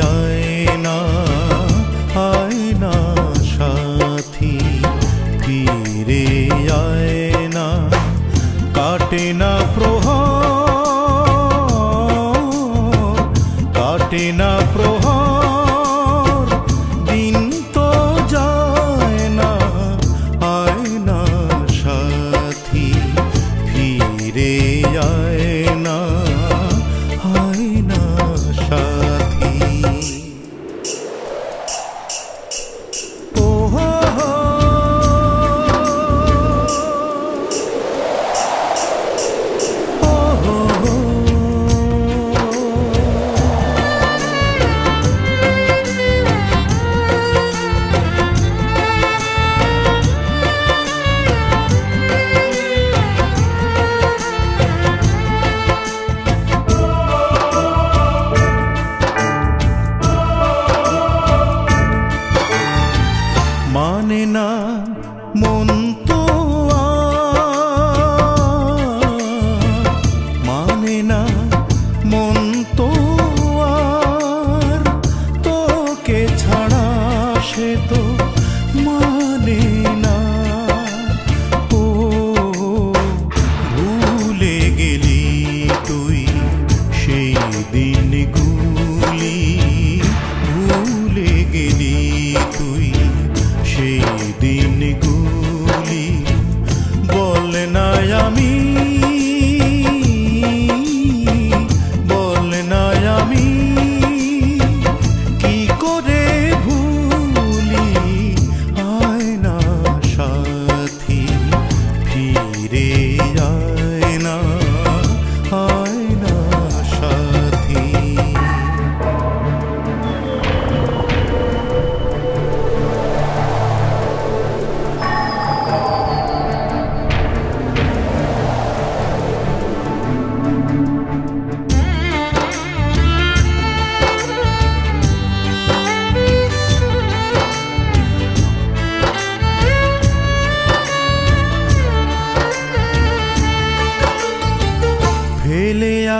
আয় না আয় না সাথী, ফিরে আয় না কাটে না প্রহর, কাটে না প্রহর, দিন তো যায় না আয় না সাথী, ফিরে আয়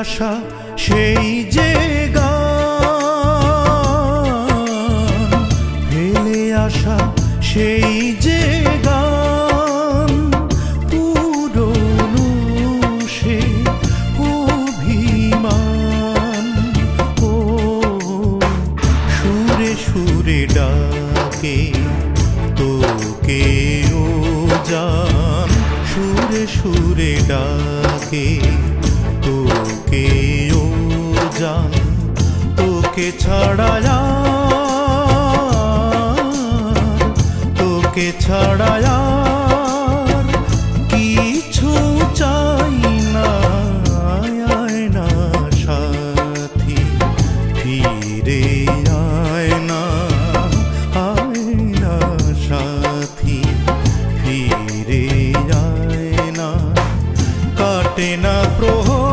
আসা সেই যে গান। ফেলে আসা সেই যে গান। পুরনো সে অভিমান। ও, সুরে সুরে ডাকে তোকে ও জান। সুরে সুরে ডাকে কেউ জান, তোকে ছড়ায়া তোকে ছাড়া কিছু চাই না না সাথী, ফিরে সাথী কাটে না প্রহ